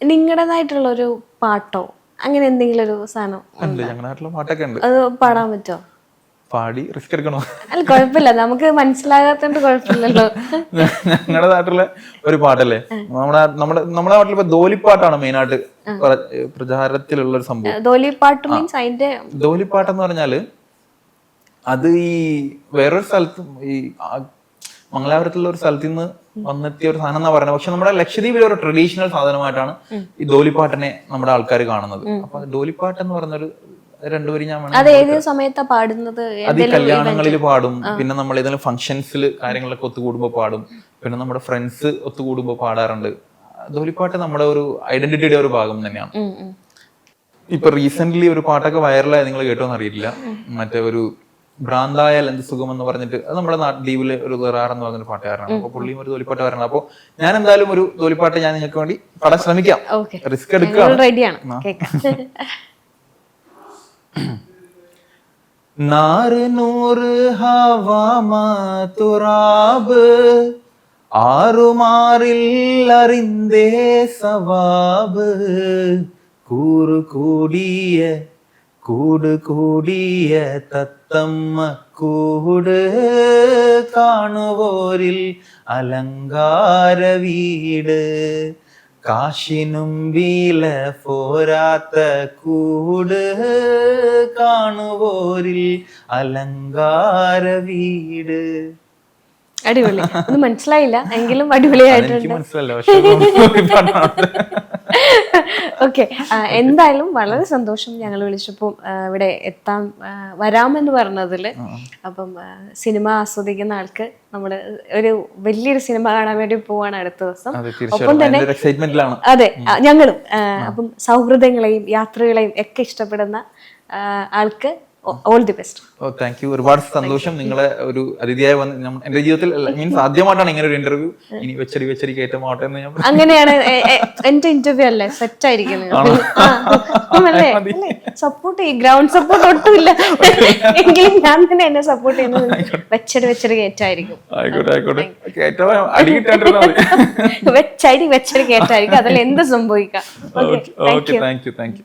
നിങ്ങളുടേതായിട്ടുള്ള ഒരു പാട്ടോ? അങ്ങനെ എന്തെങ്കിലും ഒരു സാധനം ഉണ്ട് ഞങ്ങളുടെ നാട്ടിലെ പാട്ടൊക്കെ ഉണ്ട് അത് പാടാൻ പറ്റുമോ പാടി റിസ്ക് എടുക്കണോ? അല്ല കുഴപ്പമില്ല. നമുക്ക് മനസ്സിലാകാത്തോണ്ട് കുഴപ്പമില്ലല്ലോ. ഞങ്ങളുടെ നാട്ടിലെ ഒരു പാട്ടല്ലേ? നമ്മുടെ നമ്മുടെ നമ്മുടെ നാട്ടിൽ ഇപ്പൊ ധോലിപ്പാട്ടാണ് മെയിനായിട്ട് പ്രചാരത്തിലുള്ള ഒരു സംഭവം. ധോലിപ്പാട്ട് മീൻസ് അതിന്റെ ധോലിപ്പാട്ടെന്ന് പറഞ്ഞാൽ അത് ഈ വേറൊരു സ്ഥലത്ത് ഈ മംഗലാപുരത്തുള്ള ഒരു സ്ഥലത്ത് നിന്ന് വന്നെത്തിയ ഒരു സാധനം എന്നാ പറയുന്നത് പക്ഷെ നമ്മുടെ ലക്ഷദ്വീപിലെ ഒരു ട്രഡീഷണൽ സാധനമായിട്ടാണ് ഈ ഡോലിപ്പാട്ടിനെ നമ്മുടെ ആൾക്കാർ കാണുന്നത്. അപ്പൊ ഡോലിപ്പാട്ട് എന്ന് പറഞ്ഞൊരു രണ്ടുപേരും ഞാൻ അത് ഏത് സമയത്താ പാടുന്നത്? അത് കല്യാണങ്ങളിൽ പാടും. പിന്നെ നമ്മൾ ഏതെങ്കിലും ഫംഗ്ഷൻസിൽ കാര്യങ്ങളൊക്കെ ഒത്തുകൂടുമ്പോൾ പാടും. പിന്നെ നമ്മുടെ ഫ്രണ്ട്സ് ഒത്തുകൂടുമ്പോൾ പാടാറുണ്ട്. ധോലിപ്പാട്ട് നമ്മുടെ ഒരു ഐഡന്റിറ്റിയുടെ ഒരു ഭാഗം തന്നെയാണ്. ഇപ്പൊ റീസെന്റ് ഒരു പാട്ടൊക്കെ വൈറലായി നിങ്ങൾ കേട്ടോന്ന് അറിയില്ല. മറ്റേ ഒരു ഭ്രാന്തായാൽ എന്ത് സുഖം എന്ന് പറഞ്ഞിട്ട് അത് നമ്മുടെ ദ്വീപിലെ ഒരു ദറാർ എന്ന് പറഞ്ഞൊരു പാട്ടുകാരനാണ്. അപ്പൊ പുള്ളിയും ഒരു തോലിപ്പാട്ടുകാരനാണ് അപ്പൊ ഞാൻ എന്തായാലും ഒരു തോലിപ്പാട്ട് ഞാൻ നിങ്ങൾക്ക് വേണ്ടി പാടാൻ ശ്രമിക്കാം. റിസ്ക് കേൾക്കാം നാറ് നൂറ് ഹവാമ ആറുമാറിൽ അറിന്തേ സവാബ് കൂറ് കൂടിയ കൂട് കൂടിയ തത്തമ്മ കൂട് കാണുവോരിൽ അലങ്കാര വീട്. കാശിനും വീല പോരാത്ത കൂട് കാണുവോരിൽ അലങ്കാര വീട്. അടിപൊളി. ഒന്നും മനസ്സിലായില്ല. എങ്കിലും അടിപൊളിയായിട്ടുണ്ട്. എനിക്ക് മനസ്സിലല്ല. ഓക്കെ എന്തായാലും വളരെ സന്തോഷം ഞങ്ങൾ വിളിച്ചപ്പോൾ ഇവിടെ എത്താൻ വരാമെന്ന് പറഞ്ഞതിൽ. അപ്പം സിനിമ ആസ്വദിക്കുന്ന ആൾക്ക് നമ്മൾ ഒരു വലിയൊരു സിനിമ കാണാൻ വേണ്ടി പോവാണ് അടുത്ത ദിവസം. ഒപ്പം തന്നെ അതെ ഞങ്ങളും അപ്പം സൗഹൃദങ്ങളെയും യാത്രകളെയും ഒക്കെ ഇഷ്ടപ്പെടുന്ന ആൾക്ക് all the best thank you ഒരുപാട് സന്തോഷം നിങ്ങളെ ഒരു അതിഥിയായി വന്ന് എന്റെ ജീവിതത്തിൽ മീൻസ് ആദ്യമായിട്ടാണ് ഇങ്ങനെ ഒരു ഇന്റർവ്യൂ ഇനി വെച്ചടി വെച്ചടി കയറ്റമാവട്ടെ എന്ന് ഞാൻ അങ്ങനെയാണ് എന്റെ ഇന്റർവ്യൂ അല്ലേ? സെറ്റ് ആയിരിക്കുന്നത് സപ്പോർട്ട് ചെയ്യും ഗ്രൗണ്ട് സപ്പോർട്ട് ഒട്ടുമില്ല. എങ്കിലും ഞാൻ തന്നെ എന്നെ സപ്പോർട്ട് ചെയ്യുന്നത് വെച്ചടി വെച്ചടി കയറ്റായിരിക്കും. ആയിക്കോട്ടെ ആയിക്കോട്ടെ. വെച്ചടി വെച്ചടി കയറ്റായിരിക്കും. അതിൽ എന്ത് സംഭവിക്കാം? Okay thank you thank you